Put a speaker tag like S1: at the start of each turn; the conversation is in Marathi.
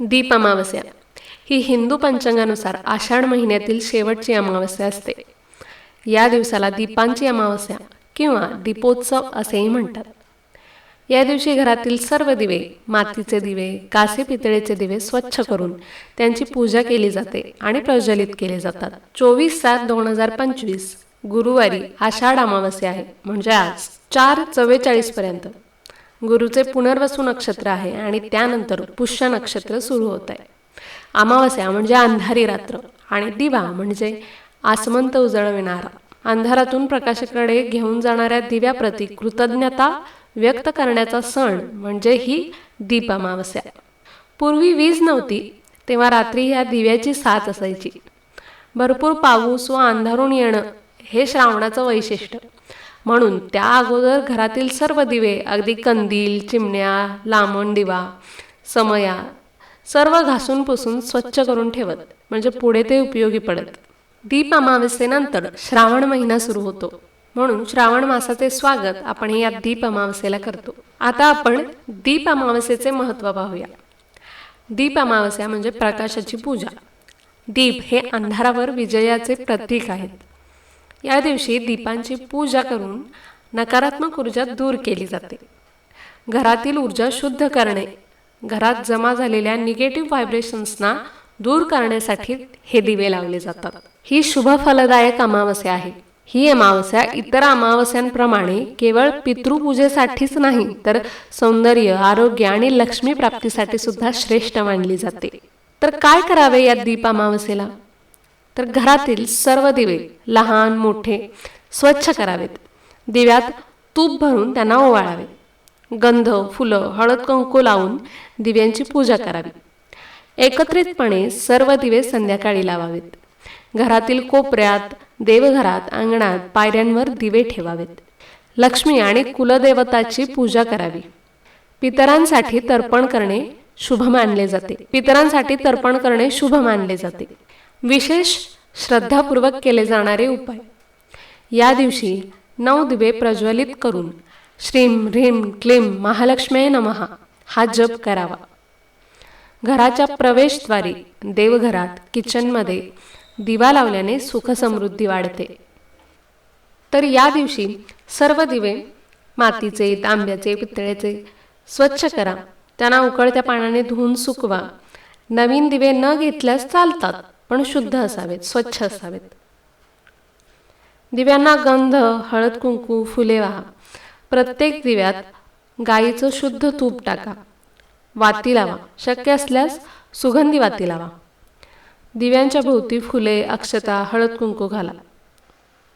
S1: दीप अमावस्या ही हिंदू पंचांगानुसार आषाढ महिन्यातील शेवटची अमावस्या असते. या दिवसाला दीपांची अमावस्या किंवा दीपोत्सव असेही म्हणतात. या दिवशी घरातील सर्व दिवे मातीचे दिवे कासे पितळेचे दिवे स्वच्छ करून त्यांची पूजा केली जाते आणि प्रज्वलित केले जातात. चोवीस सात दोन हजार पंचवीस गुरुवारी आषाढ अमावस्या आहे. म्हणजे आज चार चव्वेचाळीस पर्यंत गुरुचे पुनर्वसू नक्षत्र आहे आणि त्यानंतर पुष्य नक्षत्र सुरू होत आहे. अमावस्या म्हणजे अंधारी रात्र आणि दिवा म्हणजे आसमंत उजळविणारा. अंधारातून प्रकाशाकडे घेऊन जाणाऱ्या दिव्याप्रती कृतज्ञता व्यक्त करण्याचा सण म्हणजे ही दीप अमावस्या. पूर्वी वीज नव्हती तेव्हा रात्री ह्या दिव्याची साथ असायची. भरपूर पाऊस व अंधारून येणं हे श्रावणाचं वैशिष्ट्य. म्हणून त्या अगोदर घरातील सर्व दिवे अगदी कंदील चिमण्या लांबण दिवा समया सर्व घासून पुसून स्वच्छ करून ठेवत म्हणजे पुढे ते उपयोगी पडत. दीप अमावस्येनंतर श्रावण महिना सुरू होतो. म्हणून श्रावण मासाचे स्वागत आपण या दीप अमावस्येला करतो. आता आपण दीप अमावस्येचे महत्त्व पाहूया. दीप अमावस्या म्हणजे प्रकाशाची पूजा. दीप हे अंधारावर विजयाचे प्रतीक आहेत. या दिवशी दीपांची पूजा करून नकारात्मक ऊर्जा दूर केली जाते. घरातील ऊर्जा शुद्ध करणे घरात जमा झालेल्या निगेटिव्ह व्हायब्रेशन्सना दूर करण्यासाठी हे दिवे लावले जातात. ही शुभ फलदायक अमावस्या आहे. ही अमावस्या इतर अमावस्यांप्रमाणे केवळ पितृपूजेसाठीच नाही तर सौंदर्य आरोग्य आणि लक्ष्मी प्राप्तीसाठी सुद्धा श्रेष्ठ मानली जाते. तर काय करावे या दीप अमावस्येला? तर घरातील सर्व दिवे लहान मोठे स्वच्छ करावेत. दिव्यात तूप भरून त्यांना ओवाळावे. गंध फुलं हळद कंकू लावून दिव्यांची पूजा करावी. एकत्रितपणे सर्व दिवे संध्याकाळी लावावेत. घरातील कोपऱ्यात देवघरात अंगणात पायऱ्यांवर दिवे ठेवावेत. लक्ष्मी आणि कुलदेवताची पूजा करावी. पितरांसाठी तर्पण करणे शुभ मानले जाते. पितरांसाठी तर्पण करणे शुभ मानले जाते. विशेष श्रद्धापूर्वक केले जाणारे उपाय. या दिवशी नऊ दिवे प्रज्वलित करून श्रीम ह्रीम क्लीम महालक्ष्मी नमहा हा जप करावा. घराच्या प्रवेशद्वारी देवघरात किचनमध्ये दिवा लावल्याने सुख समृद्धी वाढते. तर या दिवशी सर्व दिवे मातीचे तांब्याचे पितळेचे स्वच्छ करा. त्यांना उकळत्या पाण्याने धुवून सुकवा. नवीन दिवे न घेतल्यास चालतात. पण शुद्ध असावेत स्वच्छ असावेत. दिव्यांना गंध हळद कुंकू फुले वाहा. प्रत्येक दिव्यात गाईचं शुद्ध तूप टाका. वाती लावा. शक्य असल्यास सुगंधी वाती लावा. दिव्यांच्या भोवती फुले अक्षता हळद कुंकू घाला.